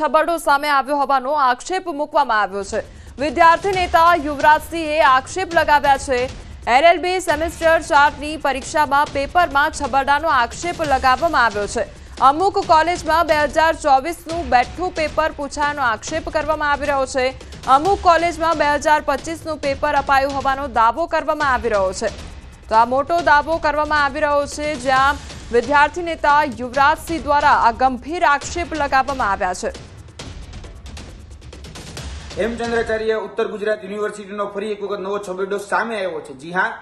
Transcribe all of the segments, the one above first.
છબરડો સામે આવ્યો હોવાનો આક્ષેપ મૂકવામાં આવ્યો છે. વિદ્યાર્થી નેતા યુવરાજસિંહે આક્ષેપ લગાવ્યા છે. એલએલબી સેમેસ્ટર ચારની પરીક્ષામાં પેપરમાં છબરડાનો આક્ષેપ લગાવવામાં આવ્યો છે. અમુક કોલેજમાં બે હજાર ચોવીસનું બેઠું પેપર પૂછાયાનો આક્ષેપ કરવામાં આવી રહ્યો છે. અમુક કોલેજમાં બે હજાર પચીસનું પેપર અપાયું હોવાનો દાવો કરવામાં આવી રહ્યો છે. તો આ મોટો દાવો કરવામાં આવી રહ્યો છે, જ્યાં વિદ્યાર્થી નેતા યુવરાજસિંહ દ્વારા આ ગંભીર આક્ષેપ લગાવવામાં આવ્યા છે. હેમચંદ્રાચાર્ય ઉત્તર ગુજરાત યુનિવર્સિટીનો ફરી એક વખત નવો છબેડો સામે આવ્યો છે. જી હા,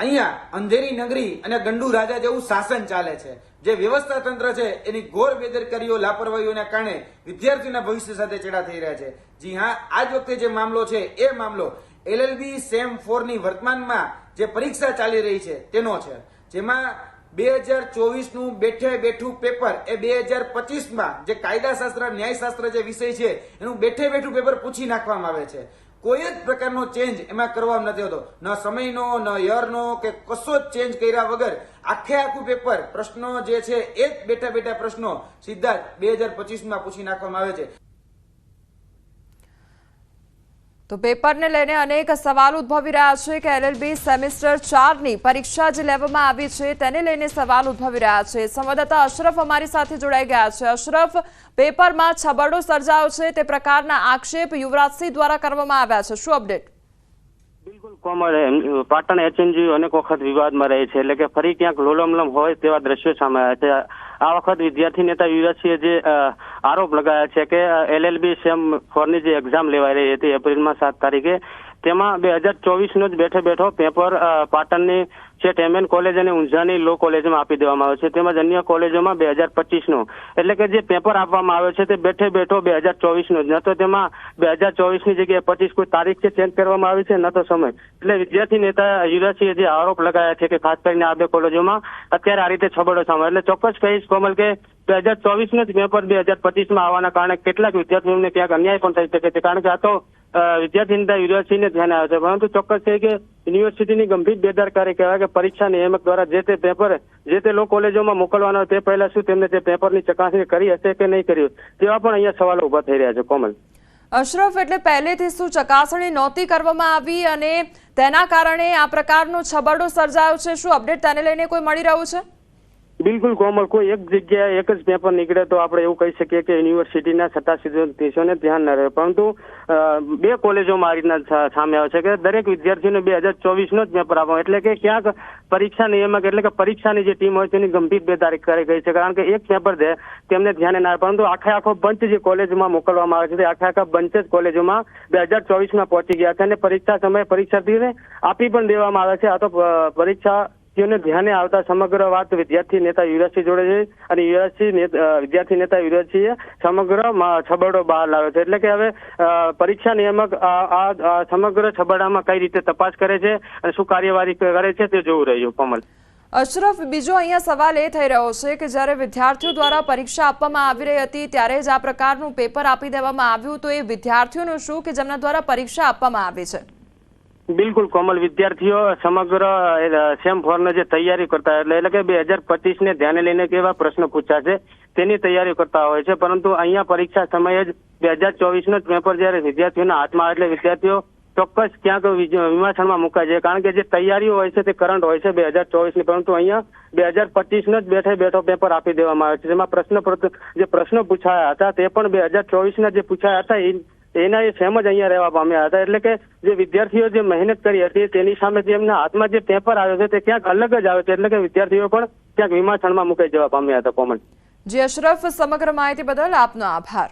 અહીંયા અંધેરી નગરી અને ગંડુ રાજા જેવું શાસન ચાલે છે. જે વ્યવસ્થા તંત્ર છે, એની ઘોર બેદરકારીઓ, લાપરવાહીઓના કારણે વિદ્યાર્થીઓના ભવિષ્ય સાથે ચેડા થઈ રહ્યા છે. જી હા, આજ વખતે જે મામલો છે, એ મામલો એલએલબી સેમ ફોરની વર્તમાનમાં જે પરીક્ષા ચાલી રહી છે, તેનો છે. જેમાં બે હજાર ચોવીસનું બેઠે બેઠું પેપર, એ બે હજાર પચીસમાં જે કાયદાશાસ્ત્ર, ન્યાયશાસ્ત્ર જે વિષય છે, એનું બેઠે બેઠું પેપર પૂછી નાખવામાં આવે છે. કોઈ જ પ્રકારનો ચેન્જ એમાં કરવામાં નથી હોતો ન સમયનો, ન યરનો કે કશો જ ચેન્જ કર્યા વગર આખે આખું પેપર પ્રશ્નો જે છે, એ જ બેઠા બેઠા પ્રશ્નો સીધા જ બે હજાર પચીસમાં પૂછી નાખવામાં આવે છે. તો પેપરને લઈને અનેક સવાલ ઉદ્ભવી રહ્યા છે કે એલએલબી સેમિસ્ટર ચારની પરીક્ષા જે લેવામાં આવી છે તેને લઈને સવાલ ઉદ્ભવી રહ્યા છે. સંવાદદાતા અશરફ અમારી સાથે જોડાઈ ગયા છે. અશરફ, પેપરમાં છબરડો સર્જાયો છે, તે પ્રકારના આક્ષેપ યુવરાજસિંહ દ્વારા કરવામાં આવ્યા છે. શું અપડેટ? બિલકુલ કોમળ પાટણ એચએનજી અનેક વખત વિવાદમાં રહે છે. એટલે કે ફરી ક્યાંક લોલમલમ હોય તેવા દ્રશ્યો સામે આવ્યા છે. આ વખત વિદ્યાર્થી નેતા યુવરાજસિંહે જે આરોપ લગાવ્યા છે કે એલએલબી સેમ ફોરની જે એક્ઝામ લેવાઈ રહી હતી એપ્રિલમાં સાત તારીખે તેમાં બે હજાર ચોવીસનો જ બેઠે બેઠો પેપર પાટણની છે એમએન કોલેજ અને ઊંઝાની લો કોલેજમાં આપી દેવામાં આવ્યો છે. તેમજ અન્ય કોલેજોમાં બે હજાર પચીસનો. એટલે કે જે પેપર આપવામાં આવ્યો છે તે બેઠે બેઠો બે હજાર ચોવીસનો જ. ન તો તેમાં બે હજાર ચોવીસની જગ્યાએ પચીસ કોઈ તારીખ છે ચેન્જ કરવામાં આવી છે, ન તો સમય. એટલે વિદ્યાર્થી નેતા યુવરાજસિંહે જે આરોપ લગાવ્યા છે કે ખાસ કરીને આ બે કોલેજોમાં અત્યારે આ રીતે છબડો સામે. એટલે ચોક્કસ કહીશ કોમલ કે બે હજાર ચોવીસનો જ પેપર બે હજાર પચીસમાં આવવાના કારણે કેટલાક વિદ્યાર્થીઓને ક્યાંક અન્યાય પણ થઈ શકે છે. કારણ કે આ તો અ, યુનિવર્સિટીને ધ્યાન આવે છે. પરંતુ ચોક્કસ છે કે યુનિવર્સિટીની ગંભીર બેદરકારી કહેવાય કે પરીક્ષા નિયામક દ્વારા જે તે પેપર જે તે લો કોલેજોમાં મોકલવાનો તે પહેલા શું તેમને તે પેપરની ચકાસણી કરી હશે કે નહીં કરી હોય તેવા પણ અહીંયા સવાલો ઊભા થઈ રહ્યા છે. કોમલ. અશરફ એટલે પહેલેથી શું ચકાસણી નહોતી કરવામાં આવી અને તેના કારણે આ પ્રકારનો છબરડો સર્જાયો છે? શું અપડેટ તેને લઈને કોઈ મળી રહ્યું છે? બિલકુલ કોમલ, કોઈ એક જગ્યાએ એક જ પેપર નીકળે તો આપણે એવું કહી શકીએ કે યુનિવર્સિટીના સત્તાધીશોને ધ્યાન ન રહે. પરંતુ બે કોલેજોમાં આ રીતના સામે આવે છે કે દરેક વિદ્યાર્થીઓને બે હજાર ચોવીસનો જ પેપર આપવા એટલે કે ક્યાંક પરીક્ષા નિયામક, એટલે કે પરીક્ષાની જે ટીમ હોય તેની ગંભીર બે તારીખ કરી ગઈ છે. કારણ કે એક પેપર દે તેમને ધ્યાને ના પરંતુ આખે આખો બંચ જે કોલેજમાં મોકલવામાં આવે છે, તે આખા આખા બંચ જ કોલેજોમાં બે હજાર ચોવીસમાં પહોંચી ગયા છે. અને પરીક્ષા સમયે પરીક્ષાર્થીને આપી પણ દેવામાં આવે છે. આ તો પરીક્ષા તેઓને ધ્યાને આવતા સમગ્ર વાત વિદ્યાર્થી નેતા યુવરાજસિંહ જોડે છે અને યુવરાજસિંહ વિદ્યાર્થી નેતા યુવરાજસિંહે સમગ્ર છબરડો બહાર લાવ્યો છે. એટલે કે હવે પરીક્ષા નિયામક આ સમગ્ર છબરડામાં કઈ રીતે તપાસ કરે છે અને શું કાર્યવાહી કરે છે તે જોવું રહ્યું કોમલ. અશરફ, બીજો અહીંયા સવાલ એ થઈ રહ્યો છે કે જ્યારે વિદ્યાર્થીઓ દ્વારા પરીક્ષા આપવામાં આવી રહી હતી ત્યારે જ આ પ્રકારનું પેપર આપી દેવામાં આવ્યું તો એ વિદ્યાર્થીઓનું શું કે જેમના દ્વારા પરીક્ષા આપવામાં આવી છે? બિલકુલ કોમલ વિદ્યાર્થીઓ, સમગ્ર સેમ ફોરને જે તૈયારી કરતા એટલે એટલે કે બે હજાર પચીસ ને ધ્યાને લઈને કેવા પ્રશ્નો પૂછાશે, તેની તૈયારી કરતા હોય છે. પરંતુ અહીંયા પરીક્ષા સમયે જ બે હજાર ચોવીસ નો પેપર જયારે વિદ્યાર્થીઓના હાથમાં એટલે વિદ્યાર્થીઓ ચોક્કસ ક્યાંક વિમાસણમાં મુકાય છે. કારણ કે જે તૈયારીઓ હોય છે તે કરંટ હોય છે બે હજાર ચોવીસની પરંતુ અહીંયા બે હજાર પચીસ નો જ બેઠે બેઠો પેપર આપી દેવામાં આવે છે. જેમાં પ્રશ્ન જે પ્રશ્નો પૂછાયા હતા તે પણ બે હજાર ચોવીસ ના જે પૂછાયા હતા, એ એના એ સેમ જ અહીંયા રહેવા પામ્યા હતા. એટલે કે જે વિદ્યાર્થીઓ જે મહેનત કરી હતી, તેની સામે જે એમના હાથમાં જે પેપર આવ્યો છે, તે ક્યાંક અલગ જ આવે છે. એટલે કે વિદ્યાર્થીઓ પણ ક્યાંક વિમાસણમાં મુકાઈ જવા પામ્યા હતા કોમન. જી, અશરફ, સમગ્ર માહિતી બદલ આપનો આભાર.